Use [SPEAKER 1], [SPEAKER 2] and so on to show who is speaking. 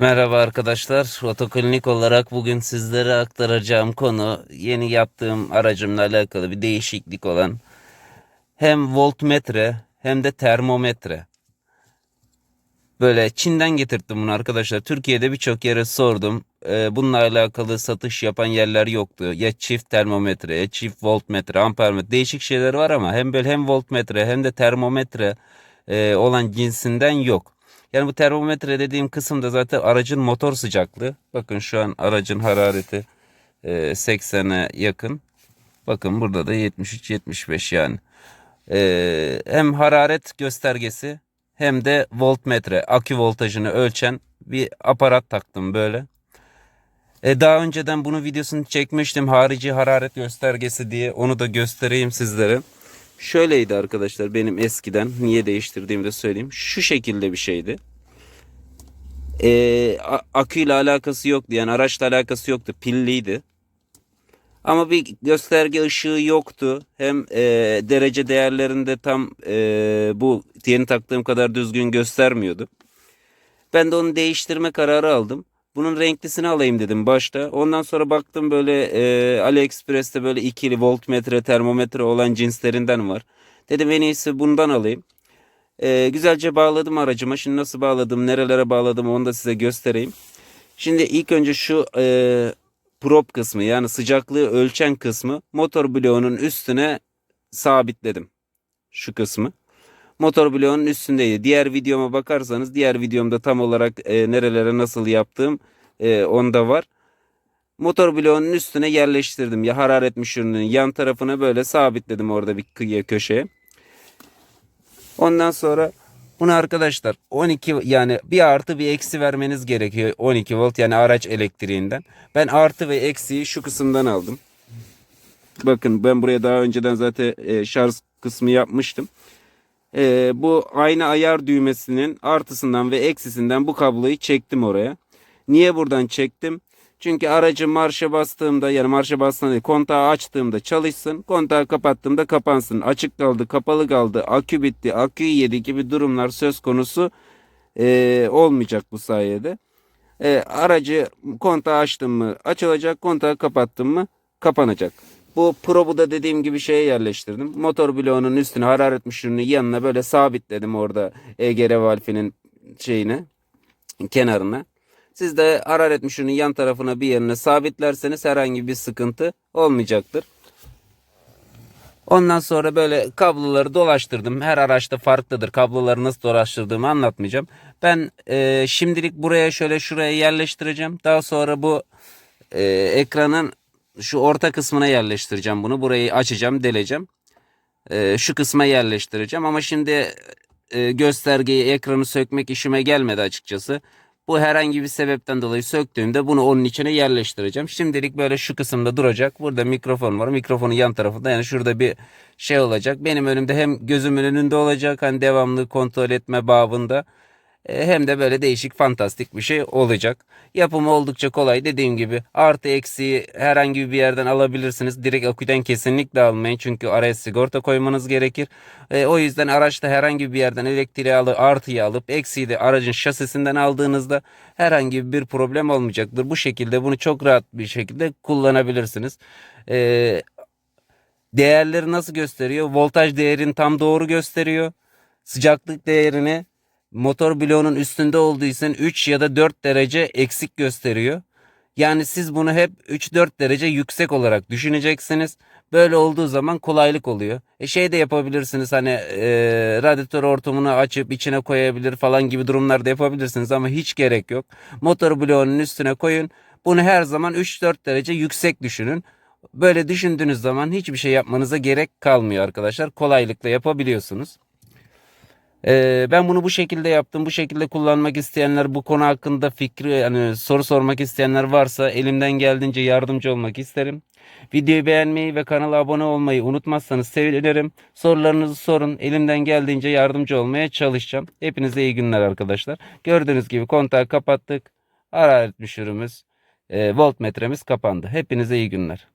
[SPEAKER 1] Merhaba arkadaşlar. Otoklinik olarak bugün sizlere aktaracağım konu yeni yaptığım aracımla alakalı bir değişiklik olan hem voltmetre hem de termometre. Böyle Çin'den getirttim bunu arkadaşlar. Türkiye'de birçok yere sordum. Ee, bununla alakalı satış yapan yerler yoktu. Ya çift termometre, ya çift voltmetre, ampermetre değişik şeyler var ama hem böyle hem voltmetre hem de termometre e, olan cinsinden yok. Yani bu termometre dediğim kısımda zaten aracın motor sıcaklığı. Bakın şu an aracın harareti e, 80'e yakın. Bakın burada da 73-75 yani. E, hem hararet göstergesi hem de voltmetre akü voltajını ölçen bir aparat taktım böyle. E, daha önceden bunun videosunu çekmiştim harici hararet göstergesi diye onu da göstereyim sizlere. Şöyleydi arkadaşlar benim eskiden niye değiştirdiğimi de söyleyeyim. Şu şekilde bir şeydi. Ee, a- aküyle alakası yoktu yani araçla alakası yoktu pilliydi. Ama bir gösterge ışığı yoktu. Hem e, derece değerlerinde tam e, bu yeni taktığım kadar düzgün göstermiyordu. Ben de onu değiştirme kararı aldım. Bunun renklisini alayım dedim başta. Ondan sonra baktım böyle e, AliExpress'te böyle ikili voltmetre, termometre olan cinslerinden var. Dedim en iyisi bundan alayım. E, güzelce bağladım aracıma. Şimdi nasıl bağladım, nerelere bağladım onu da size göstereyim. Şimdi ilk önce şu e, prop kısmı yani sıcaklığı ölçen kısmı motor bloğunun üstüne sabitledim. Şu kısmı motor bloğunun üstündeydi. Diğer videoma bakarsanız diğer videomda tam olarak e, nerelere nasıl yaptığım e, onda var. Motor bloğunun üstüne yerleştirdim. Ya hararet müşürünün yan tarafına böyle sabitledim orada bir kıyıya köşeye. Ondan sonra bunu arkadaşlar 12 yani bir artı bir eksi vermeniz gerekiyor 12 volt yani araç elektriğinden. Ben artı ve eksiyi şu kısımdan aldım. Bakın ben buraya daha önceden zaten e, şarj kısmı yapmıştım. Ee, bu aynı ayar düğmesinin artısından ve eksisinden bu kabloyu çektim oraya. Niye buradan çektim? Çünkü aracı marşa bastığımda yani marşa bastığımda değil, kontağı açtığımda çalışsın. Kontağı kapattığımda kapansın. Açık kaldı, kapalı kaldı, akü bitti, aküyü yedi gibi durumlar söz konusu ee, olmayacak bu sayede. Ee, aracı kontağı açtım mı açılacak, kontağı kapattım mı kapanacak. Bu probu da dediğim gibi şeye yerleştirdim. Motor bloğunun üstüne hararet müşürünün yanına böyle sabitledim orada EGR valfinin şeyine kenarına. Siz de hararet müşürünün yan tarafına bir yerine sabitlerseniz herhangi bir sıkıntı olmayacaktır. Ondan sonra böyle kabloları dolaştırdım. Her araçta farklıdır. Kabloları nasıl dolaştırdığımı anlatmayacağım. Ben e, şimdilik buraya şöyle şuraya yerleştireceğim. Daha sonra bu e, ekranın şu orta kısmına yerleştireceğim bunu. Burayı açacağım, deleceğim. E, şu kısma yerleştireceğim ama şimdi e, göstergeyi, ekranı sökmek işime gelmedi açıkçası. Bu herhangi bir sebepten dolayı söktüğümde bunu onun içine yerleştireceğim. Şimdilik böyle şu kısımda duracak. Burada mikrofon var. Mikrofonun yan tarafında yani şurada bir şey olacak. Benim önümde hem gözümün önünde olacak hani devamlı kontrol etme babında. E, Hem de böyle değişik fantastik bir şey olacak. Yapımı oldukça kolay. Dediğim gibi artı eksiği herhangi bir yerden alabilirsiniz. Direkt aküden kesinlikle almayın. Çünkü araya sigorta koymanız gerekir. E, o yüzden araçta herhangi bir yerden elektriği alıp artıyı alıp eksiği de aracın şasisinden aldığınızda herhangi bir problem olmayacaktır. Bu şekilde bunu çok rahat bir şekilde kullanabilirsiniz. E, değerleri nasıl gösteriyor? Voltaj değerini tam doğru gösteriyor. Sıcaklık değerini motor bloğunun üstünde için 3 ya da 4 derece eksik gösteriyor. Yani siz bunu hep 3-4 derece yüksek olarak düşüneceksiniz. Böyle olduğu zaman kolaylık oluyor. E şey de yapabilirsiniz hani e, radyatör hortumunu açıp içine koyabilir falan gibi durumlar da yapabilirsiniz ama hiç gerek yok. Motor bloğunun üstüne koyun. Bunu her zaman 3-4 derece yüksek düşünün. Böyle düşündüğünüz zaman hiçbir şey yapmanıza gerek kalmıyor arkadaşlar. Kolaylıkla yapabiliyorsunuz. Ee, ben bunu bu şekilde yaptım. Bu şekilde kullanmak isteyenler bu konu hakkında fikri yani soru sormak isteyenler varsa elimden geldiğince yardımcı olmak isterim. Videoyu beğenmeyi ve kanala abone olmayı unutmazsanız sevinirim. Sorularınızı sorun. Elimden geldiğince yardımcı olmaya çalışacağım. Hepinize iyi günler arkadaşlar. Gördüğünüz gibi kontağı kapattık. Hararet düşürümüz, e, voltmetremiz kapandı. Hepinize iyi günler.